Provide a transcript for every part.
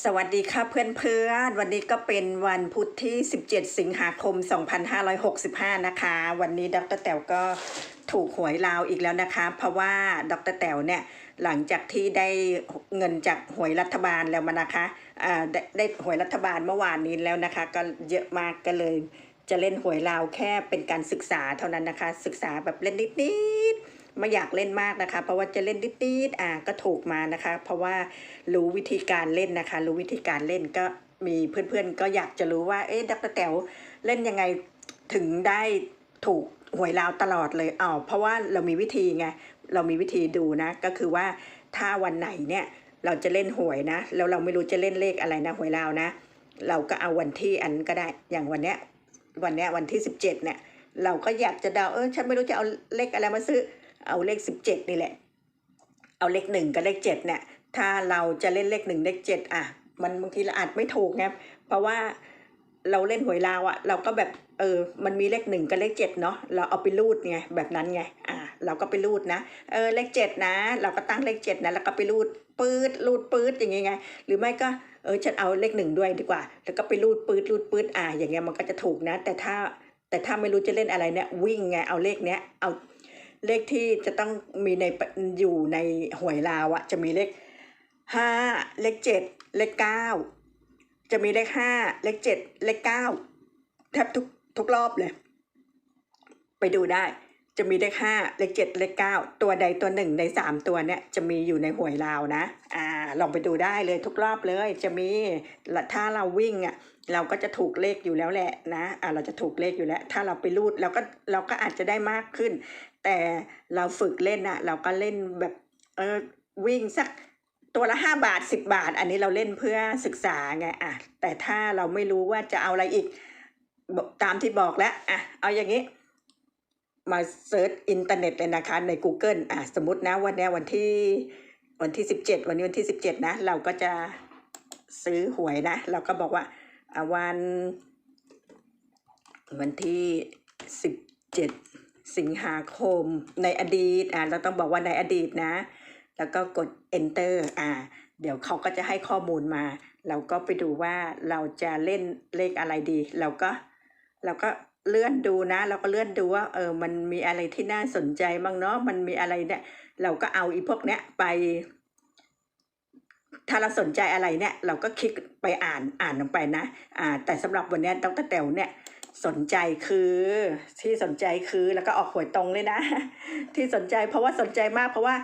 สวัสดีค่ะเพื่อนๆวันนี้ก็เป็นวันพุธที่ 17 สิงหาคม 2565 นะคะ วันนี้ดรแต๋วก็ถูกหวยลาวอีกแล้วนะคะ เพราะว่าดรแต๋วเนี่ยหลังจากที่ได้เงินจากหวยรัฐบาลแล้วมานะคะอ่าได้ได้หวยรัฐบาลเมื่อวานนี้แล้วนะคะ ก็เยอะมากก็เลยจะเล่นหวยลาวแค่เป็นการศึกษาเท่านั้นนะคะ ศึกษาแบบเล่นนิดๆ ไม่อยากเล่นมากนะคะ เพราะว่าจะเล่นนิดๆอ่าก็ถูกมานะคะ เพราะว่ารู้วิธีการเล่นนะคะ รู้วิธีการเล่นก็มีเพื่อนๆ ก็อยากจะรู้ว่า เอ๊ะดรแต๋วเล่นยังไงถึงได้ถูกหวยลาวตลอดเลยอ๋อเพราะว่าเรามีวิธีไง เรามีวิธีดูนะ ก็คือว่าถ้าวันไหนเนี่ยเราจะเล่นหวยนะ แล้วเราไม่รู้จะเล่นเลขอะไรนะหวยลาวนะ เราก็เอาวันที่อันก็ได้ อย่างวันเนี้ย วันเนี้ยวันที่สิบเจ็ดเนี่ย เราก็อยากจะเดา เออฉันไม่รู้จะเอาเลขอะไรมาซื้อ เอาเลขสิบเจ็ดนี่แหละ เอาเลขหนึ่งกับเลขเจ็ดเนี่ย ถ้าเราจะเล่นเลขหนึ่งเลขเจ็ดอะ มันบางทีเราอาจไม่ถูกไงเพราะว่าเราเล่นหวยลาวอะเราก็แบบเออมันมีเลขหนึ่งกับเลขเจ็ดเนาะเราเอาไปรูดไงแบบนั้นไงอ่าเราก็ไปรูดนะเออเลขเจ็ดนะ เราก็ตั้งเลขเจ็ดนะแล้วก็ไปรูดปื๊ดรูดปื๊ดอย่างเงี้ยไงหรือไม่ก็เออฉันเอาเลขหนึ่งด้วยดีกว่า แล้วก็ไปรูดปื๊ดรูดปื๊ดอ่าอย่างเงี้ยมันก็จะถูกนะ แต่ถ้าแต่ถ้าไม่รู้จะเล่นอะไรเนี่ยวิ่งไงเอาเลขเนี้ยเอา เลขที่จะต้องมีในอยู่ในหวยลาวอะจะมีเลขห้าเลขเจ็ดเลขเก้าจะมีเลขห้าเลขเจ็ดเลขเก้าแทบทุกทุกรอบเลย ไปดูได้ จะมีเลขห้าเลขเจ็ดเลขเก้าตัวใดตัวหนึ่งในสามตัวเนี่ยจะมีอยู่ในหวยลาวนะอ่าลองไปดูได้เลยทุกรอบเลย จะมีถ้าเราวิ่งอะเราก็จะถูกเลขอยู่แล้วแหละนะอ่าเราจะถูกเลขอยู่แล้ว ถ้าเราไปรูดเราก็เราก็อาจจะได้มากขึ้น แต่เราฝึกเล่นอะ เราก็เล่นแบบเออวิ่งสักตัวละห้าบาทสิบบาท อันนี้เราเล่นเพื่อศึกษาไงอะแต่ถ้าเราไม่รู้ว่าจะเอาอะไรอีกตามที่บอกแล้วอะเอาอย่างนี้ มาเซิร์ชอินเทอร์เน็ตเลยนะคะใน Google อะสมมตินะวันนี้วันที่วันที่สิบเจ็ดวันนี้วันที่สิบเจ็ดนะ เราก็จะซื้อหวยนะ เราก็บอกว่าวัน วันที่สิบเจ็ดสิงหาคมในอดีตอะเราต้องบอกว่าในอดีตนะ แล้วก็กด enter อ่าเดี๋ยวเขาก็จะให้ข้อมูลมา เราก็ไปดูว่าเราจะเล่นเลขอะไรดี เราก็เราก็ เลื่อนดูนะ เราก็เลื่อนดูว่าเออมันมีอะไรที่น่าสนใจบ้างเนาะมันมีอะไรเนี่ย เราก็เอาอีพวกเนี้ยไป ถ้าเราสนใจอะไรเนี่ย เราก็คลิกไปอ่านอ่านลงไปนะอ่าแต่สำหรับวันนี้ยดรแต๋วเนี่ยสนใจคือที่สนใจคือแล้วก็ออกหวยตรงเลยนะ ที่สนใจเพราะว่าสนใจมากเพราะว่า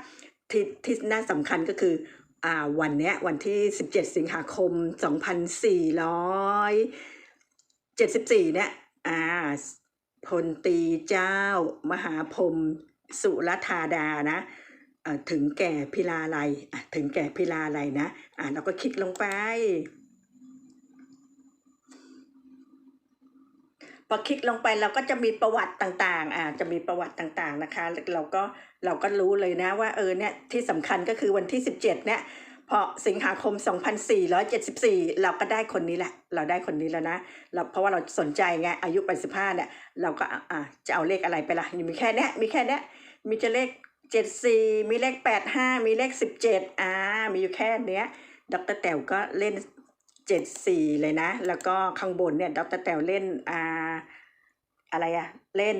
ที่ที่น่าสำคัญก็คืออ่าวันเนี้ยวันที่สิบเจ็ดสิงหาคมสองพันสี่ร้อยเจ็ดสิบสี่เนี่ย อาพลตีเจ้ามหาพรมสุรธาดานะถึงแก่พิลาไลยถึงแก่พิลาไลยนะอ่าเราก็คลิกลงไป พอคลิกลงไปเราก็จะมีประวัติต่างๆอ่าจะมีประวัติต่างๆนะคะ เราก็เราก็รู้เลยนะว่าเออเนี่ยที่สำคัญก็คือวันที่ 17เนี่ย พอสิงหาคม 2474 เราก็ได้คนนี้แหละ เราได้คนนี้แล้วนะเราเพราะว่าเราสนใจไงอายุ85เนี่ยเราก็อะอ่าจะเอาเลขอะไรไปล่ะมีแค่เนี้ยมีแค่เนี้ยมีจะเลข 74 มีเลข 85 มีเลข 17อ่ามีอยู่แค่เนี้ยดรแต๋วก็เล่น 74 เลยนะ แล้วก็ข้างบนเนี่ยดรแต๋วเล่นอ่าอะไรอะเล่น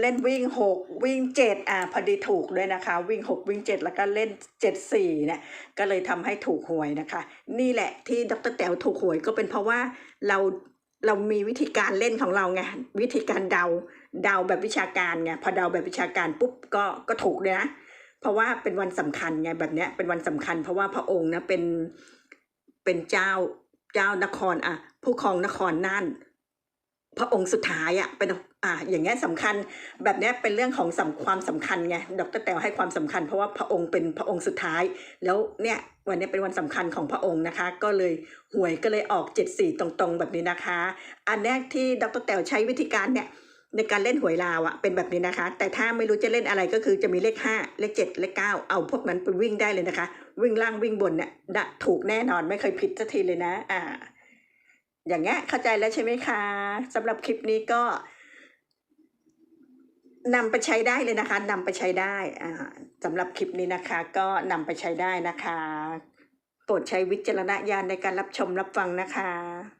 เล่นวิ่งหกวิ่งเจ็ดอ่าพอดีถูกด้วยนะคะ วิ่งหกวิ่งเจ็ดแล้วก็เล่นเจ็ดสี่เนี่ยก็เลยทำให้ถูกหวยนะคะ นี่แหละที่ดรแต๋วถูกหวยก็เป็นเพราะว่าเราเรามีวิธีการเล่นของเราไงวิธีการเดาเดาแบบวิชาการไงพอเดาแบบวิชาการปุ๊บก็ก็ถูกเลยนะเพราะว่าเป็นวันสำคัญไงแบบเนี้ยเป็นวันสำคัญ เพราะว่าพระองค์นะเป็นเป็นเจ้าเจ้านครอะผู้ครองนครน่านพระองค์สุดท้ายอะเป็น อ่าอย่างเงี้ยสำคัญแบบเนี้ยเป็นเรื่องของสำความสำคัญไงดรแต๋วให้ความสำคัญ เพราะว่าพระองค์เป็นพระองค์สุดท้าย แล้วเนี่ยวันนี้เป็นวันสำคัญของพระองค์นะคะ ก็เลยหวยก็เลยออกเจ็ดสี่ตรงๆ แบบนี้นะคะ อันแรกที่ดรแต๋วใช้วิธีการเนี่ยในการเล่นหวยลาวอะเป็นแบบนี้นะคะ แต่ถ้าไม่รู้จะเล่นอะไรก็คือจะมีเลขห้าเลขเจ็ดเลขเก้าเอาพวกนั้นไปวิ่งได้เลยนะคะ วิ่งล่างวิ่งบนเนี่ยดะถูกแน่นอนไม่เคยผิดสักทีเลยนะอ่าอย่างเงี้ยเข้าใจแล้วใช่ไหมคะสำหรับคลิปนี้ก็ นำไปใช้ได้เลยนะคะนำไปใช้ได้อ่าสำหรับคลิปนี้นะคะ ก็นำไปใช้ได้นะคะ โปรดใช้วิจารณญาณในการรับชมรับฟังนะคะ